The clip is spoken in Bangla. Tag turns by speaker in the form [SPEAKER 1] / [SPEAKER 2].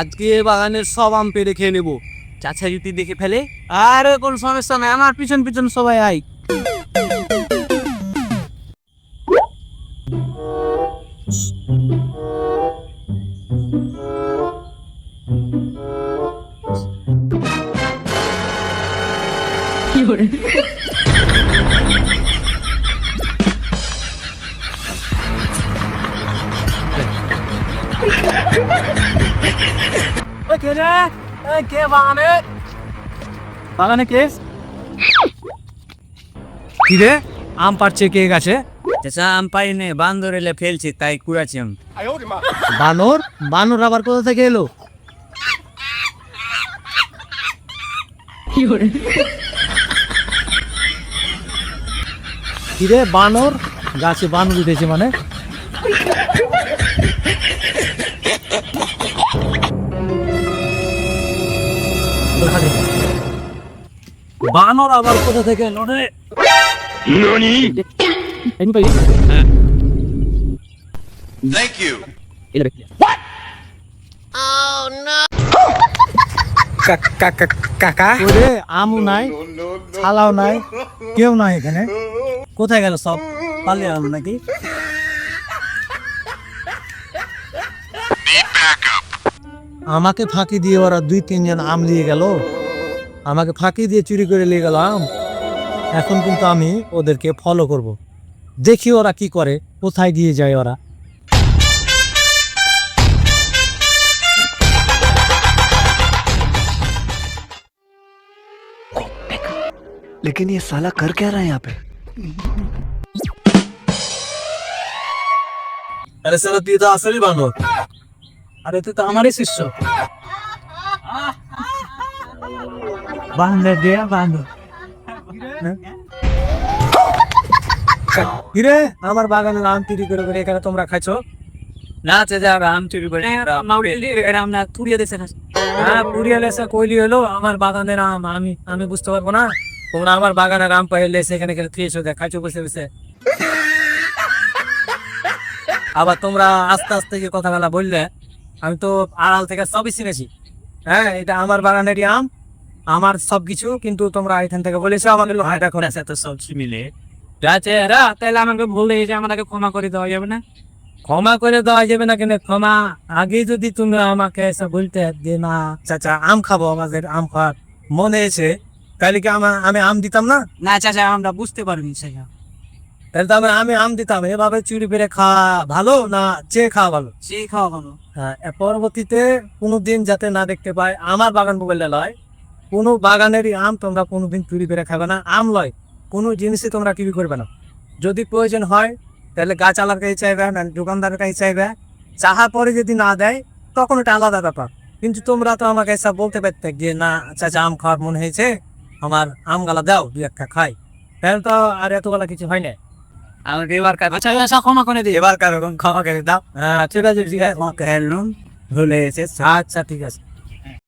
[SPEAKER 1] আজকে বাগানের সব আম পেরে খেয়ে নেব। চাচা যদি দেখে ফেলে?
[SPEAKER 2] আর কোন সমস্যা নাই আমার পিছন পিছন সবাই আই ওই কে রে কে বাগানে? বাগানে কে? কি রে আম পাড়ছে কে গাছে?
[SPEAKER 1] চাচা আম পাইনে বান্দর এলে ফেলছি তাই কুড়াচ্ছি আমি।
[SPEAKER 2] বানর? বানর আবার কোথা থেকে এলো? কি রে বানর? গাছে বানর উঠেছে মানে? বানর আবার কোথা থেকে এলো রে? এনি পাই
[SPEAKER 3] Thank you.
[SPEAKER 2] কাকা ওরে আমও নাই ছালাও নাই কেউ নাই এখানে। কোথায় গেল সব? পালিয়ে আম নাকি? আমাকে ফাঁকি দিয়ে ওরা দুই তিনজন আম নিয়ে গেল। আমাকে ফাঁকি দিয়ে চুরি করে নিয়ে গেল আম এখন কিন্তু আমি ওদেরকে ফলো করব। দেখি ওরা কি করে কোথায় দিয়ে যায় ওরা
[SPEAKER 4] लेकिन ये साला कर क्या रहा है यहाँ पे
[SPEAKER 2] আরে স্যার তুই তো আসলেই বানর আরে তুই তো আমারই শিষ্য দিয়ে কিরে? আমার বাগানের আম চুরি করে করে এখানে তোমরা খাইছো?
[SPEAKER 1] না চাচা আম চুরি করে।
[SPEAKER 2] আম না দেশে হ্যাঁ লেসে কইলি হলো আমার বাগানের আম আমি আমি বুঝতে পারব না। তোমরা আমার বাগানের আম পাইলে সেখানে এখানে তুই এসে খাইছো বসে বসে। আবার তোমরা আস্তে আস্তে যে কথাগুলা বললে আমি তো আড়াল থেকে সবই চিনেছি। হ্যাঁ এটা আমার বাগানেরই আম আমার সবকিছু কিন্তু তোমরা এখান থেকে বলেছ আমাকে লোহাটা করে আছে তো সব মিলে।
[SPEAKER 1] চাচা তাহলে আমাকে বলে যে আমাকে ক্ষমা করে দেওয়া যাবে না।
[SPEAKER 2] ক্ষমা করে দেওয়া যাবে না কেন? ক্ষমা আগে যদি তুমি আমাকে এসে বলতে যে না। চাচা আম খাব আমাদের আম খাওয়ার। মনে এসে তাহলে কি আমার আমি আম দিতাম না?
[SPEAKER 1] না চাচা আমরা বুঝতে পারিনি সেটা
[SPEAKER 2] তাহলে তো আমি- আমি আম দিতাম। এভাবে চুরি করে খাওয়া ভালো না চেয়ে খাওয়া ভালো?
[SPEAKER 1] চেয়ে খাওয়া ভালো।
[SPEAKER 2] হ্যাঁ পরবর্তীতে কোনোদিন যাতে না দেখতে পায় আমার বাগান মোবাইলে লয়। কোনো বাগানেরই আম তোমরা কোনোদিন চুরি করে খাবে না। আম লয় কোনো জিনিসই তোমরা চুরি করবে না। যদি প্রয়োজন হয় তাহলে গাছ আলার কাছে চাইবে না দোকানদারের কাছে চাইবে। চাহা পরে যদি না দেয় তখন এটা আলাদা ব্যাপার। কিন্তু তোমরা তো আমাকে এসব বলতে পারতে যে না চাচা আম খাওয়ার মনে হয়েছে আমার আম গালা দাও দু একটা খাই। তাহলে তো আর এতগুলা কিছু হয় না।
[SPEAKER 1] আমাকে এবার কাজ আচ্ছা আচ্ছা ক্ষমা করে দিই।
[SPEAKER 2] এবার কারও ক্ষমা করে দাও। ঠিক আছে ঠিক আছে। ক্ষমা করে আচ্ছা ঠিক আছে।